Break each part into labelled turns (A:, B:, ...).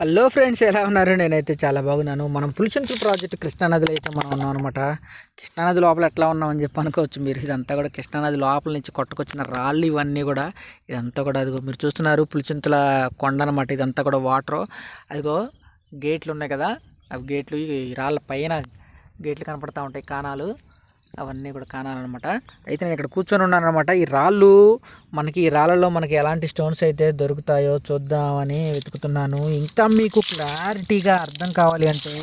A: Hello friends ఎలా ఉన్నారు? నేనైతే చాలా బాగున్నాను. మనం పులిచింతల ప్రాజెక్ట్ కృష్ణానదిలో అయితే మనం ఉన్నాం అనమాట కృష్ణానది లోపల ఎట్లా ఉన్నామని చెప్పి అనుకోవచ్చు మీరు. ఇదంతా కూడా కృష్ణానది లోపల నుంచి కొట్టుకొచ్చిన రాళ్ళు ఇవన్నీ కూడా. ఇదంతా కూడా అదిగో మీరు చూస్తున్నారు పులిచింతల కొండ అనమాట ఇదంతా కూడా వాటర్. అదిగో గేట్లు ఉన్నాయి కదా అవి గేట్లు ఈ రాళ్ళ పైన గేట్లు కనపడతా ఉంటాయి కానాలు. అవన్నీ కూడా కానాలన్నమాట. అయితే నేను ఇక్కడ కూర్చొని ఉన్నాను అనమాట ఈ రాళ్ళు మనకి ఈ రాళ్ళలో మనకి ఎలాంటి స్టోన్స్ అయితే దొరుకుతాయో చూద్దామని వెతుకుతున్నాను. ఇంకా మీకు క్లారిటీగా అర్థం కావాలి అంటే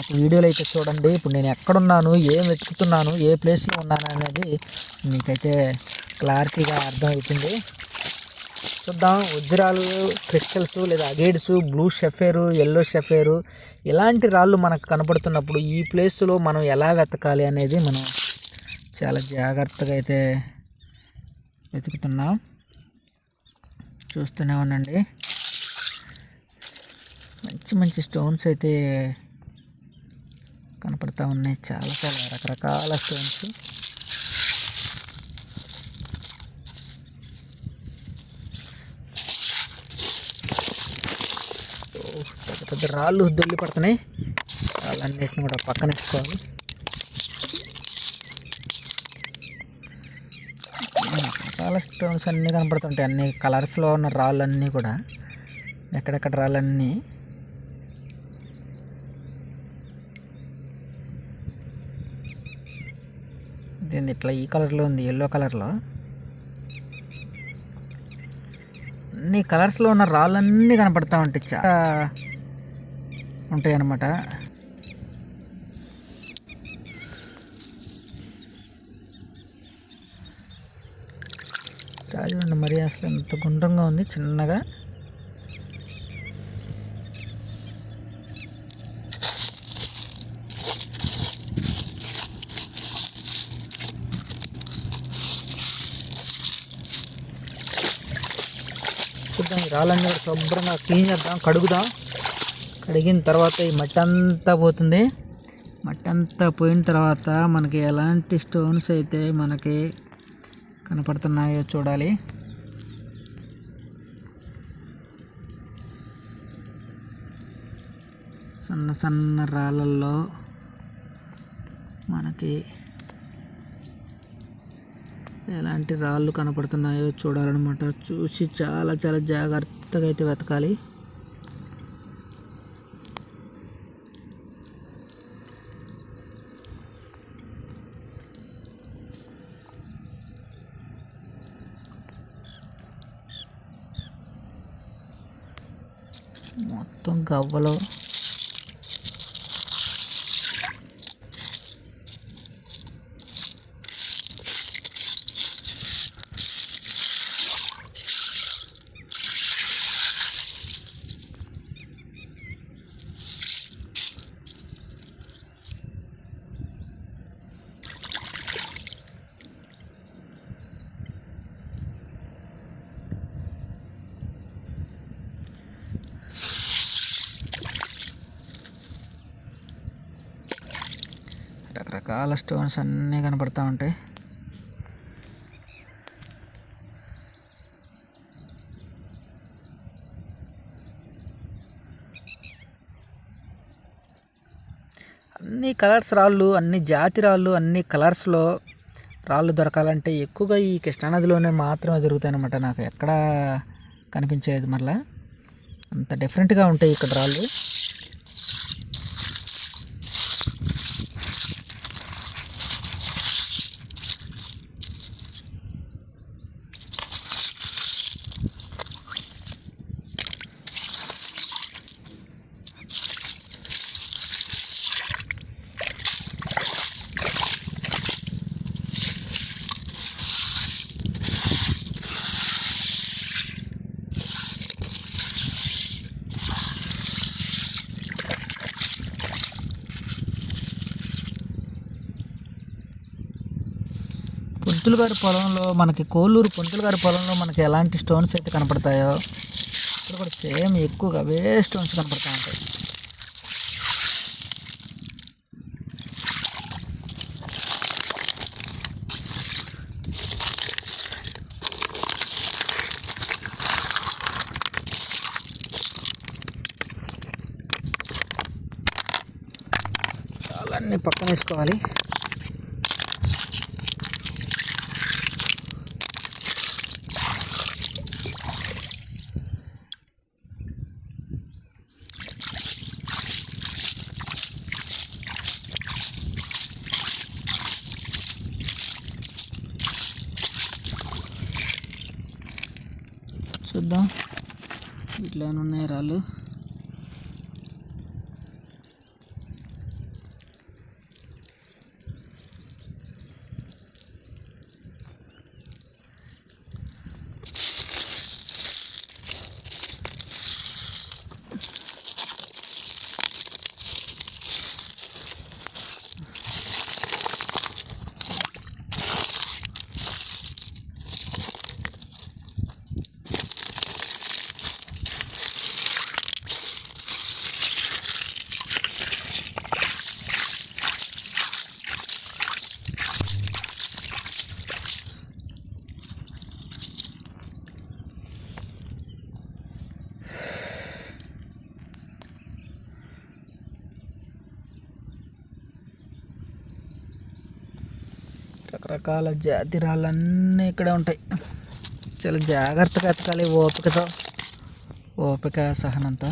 A: ఒక వీడియోలు అయితే చూడండి. ఇప్పుడు నేను ఎక్కడున్నాను ఏం వెతుకుతున్నాను ఏ ప్లేస్లో ఉన్నాను అనేది మీకైతే క్లారిటీగా అర్థమవుతుంది. చూద్దాం. వజ్రాలు క్రిస్టల్స్ లేదా అగేడ్స్ బ్లూ షెఫేరు ఎల్లో షెఫేరు ఇలాంటి రాళ్ళు మనకు కనపడుతున్నప్పుడు ఈ ప్లేస్లో మనం ఎలా వెతకాలి అనేది మనం చాలా జాగ్రత్తగా అయితే వెతుకుతున్నాం. చూస్తూనే ఉండండి. మంచి మంచి స్టోన్స్ అయితే కనపడతా ఉన్నాయి. చాలా చాలా రకరకాల స్టోన్స్. పెద్ద పెద్ద రాళ్ళు దొల్లి పడుతున్నాయి రాళ్ళన్నిటిని కూడా పక్కన వేసుకోవాలి రకరకాల స్టోన్స్ అన్నీ కనపడుతుంటాయి. అన్ని కలర్స్లో ఉన్న రాళ్ళన్నీ కూడా ఎక్కడెక్కడ రాళ్ళన్నీ. దీని ఇట్లా ఈ కలర్లో ఉంది ఎల్లో కలర్లో అన్ని కలర్స్లో ఉన్న రాళ్ళన్నీ కనపడతా ఉంటాయి చాలా ఉంటాయి అన్నమాట రాజమండ్రి మరి అసలు ఎంత గుండ్రంగా ఉంది చిన్నగా. చూద్దాం ఈ రాళ్ళన్నీ కూడా శుభ్రంగా క్లీన్ చేద్దాం కడుగుదాం. కడిగిన తర్వాత ఈ మట్టి అంతా పోతుంది. మట్టి అంతా పోయిన తర్వాత మనకి ఎలాంటి స్టోన్స్ అయితే మనకి కనపడుతున్నాయో చూడాలి. సన్న సన్న రాళ్ళల్లో మనకి ఎలాంటి రాళ్ళు కనపడుతున్నాయో చూడాలన్నమాట. చూసి చాలా చాలా జాగ్రత్తగా అయితే వెతకాలి. మొత్తం గవ్వలో. రకరకాల స్టోన్స్ అన్నీ కనపడతా ఉంటాయి. అన్ని కలర్స్ రాళ్ళు అన్ని జాతి రాళ్ళు అన్ని కలర్స్లో రాళ్ళు దొరకాలంటే ఎక్కువగా ఈ కృష్ణానదిలోనే మాత్రమే దొరుకుతాయన్నమాట నాకు ఎక్కడా కనిపించేది మరలా. అంత డిఫరెంట్గా ఉంటాయి ఇక్కడ రాళ్ళు. పంతులు గారి పొలంలో మనకి కోలూరు పంతులు గారి పొలంలో మనకి ఎలాంటి స్టోన్స్ అయితే కనపడతాయో ఇక్కడ కూడా సేమ్ ఎక్కువగా అవే స్టోన్స్ కనపడతా ఉంటాయి. అన్నీ పక్కన వేసుకోవాలి. చూద్దాం. ఇట్లా ఉన్నాయి రాళ్ళు. రకరకాల జాతి రాళ్ళన్నీ ఇక్కడే ఉంటాయి. చాలా జాగ్రత్తగా ఎతకాలి ఓపికతో. ఓపిక సహనంతో.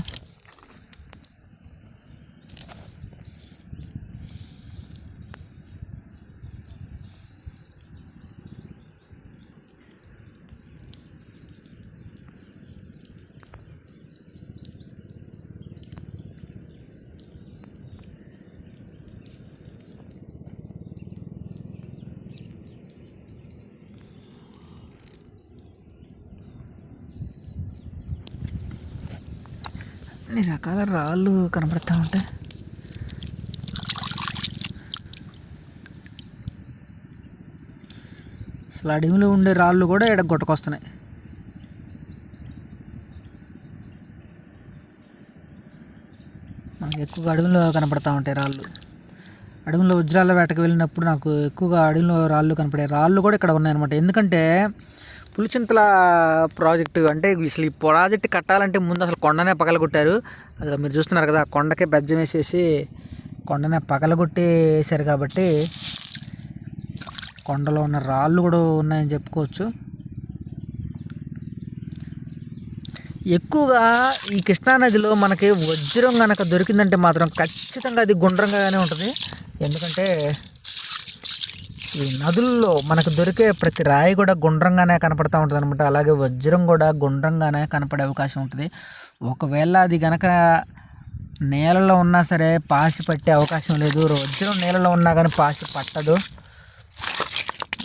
A: అన్ని రకాల రాళ్ళు కనపడుతూ ఉంటాయి అసలు అడవిలో ఉండే రాళ్ళు కూడా ఇక్కడ కొట్టుకొస్తున్నాయి మనకి ఎక్కువగా అడవిలో కనపడతా ఉంటాయి రాళ్ళు. అడవిలో వజ్రాల వేటకు వెళ్ళినప్పుడు నాకు ఎక్కువగా అడవిలో రాళ్ళు కనపడే రాళ్ళు కూడా ఇక్కడ ఉన్నాయన్నమాట. ఎందుకంటే పులిచింతల ప్రాజెక్టు అంటే అసలు ఈ ప్రాజెక్ట్ కట్టాలంటే ముందు అసలు కొండనే పగలగొట్టారు. అది మీరు చూస్తున్నారు కదా కొండకే బెజ్జం వేసేసి కొండనే పగలగొట్టేసారు కాబట్టి కొండలో ఉన్న రాళ్ళు కూడా ఉన్నాయని చెప్పుకోవచ్చు. ఎక్కువగా ఈ కృష్ణానదిలో మనకి వజ్రం కనుక దొరికిందంటే మాత్రం ఖచ్చితంగా అది గుండ్రంగానే ఉంటుంది. ఎందుకంటే ఈ నదుల్లో మనకు దొరికే ప్రతి రాయి కూడా గుండ్రంగానే కనపడతా ఉంటుంది అనమాట అలాగే వజ్రం కూడా గుండ్రంగానే కనపడే అవకాశం ఉంటుంది. ఒకవేళ అది గనక నేలలో ఉన్నా సరే పాసి పట్టే అవకాశం లేదు. వజ్రం నేలలో ఉన్నా కానీ పాసి పట్టదు.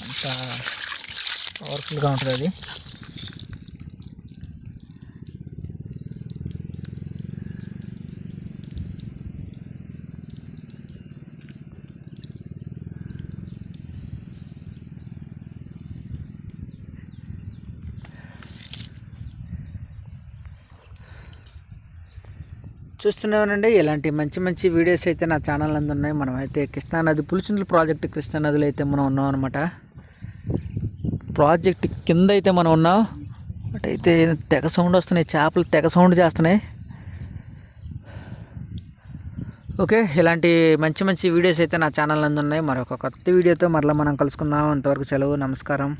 A: అంత పవర్ఫుల్గా ఉంటుంది అది. చూస్తున్నానండి. ఇలాంటి మంచి మంచి వీడియోస్ అయితే నా ఛానల్ అందు ఉన్నాయి. మనం కృష్ణానది పులిచింతల ప్రాజెక్ట్ కృష్ణానదిలో అయితే మనం ఉన్నాం అనమాట ప్రాజెక్ట్ కింద అయితే మనం ఉన్నాం. అటైతే తెగ సౌండ్ వస్తున్నాయి. చేపలు తెగ సౌండ్ చేస్తున్నాయి. ఓకే ఇలాంటి మంచి మంచి వీడియోస్ అయితే నా ఛానల్ అందు ఉన్నాయి. మరొక కొత్త వీడియోతో మరలా మనం కలుసుకుందాం. అంతవరకు సెలవు నమస్కారం.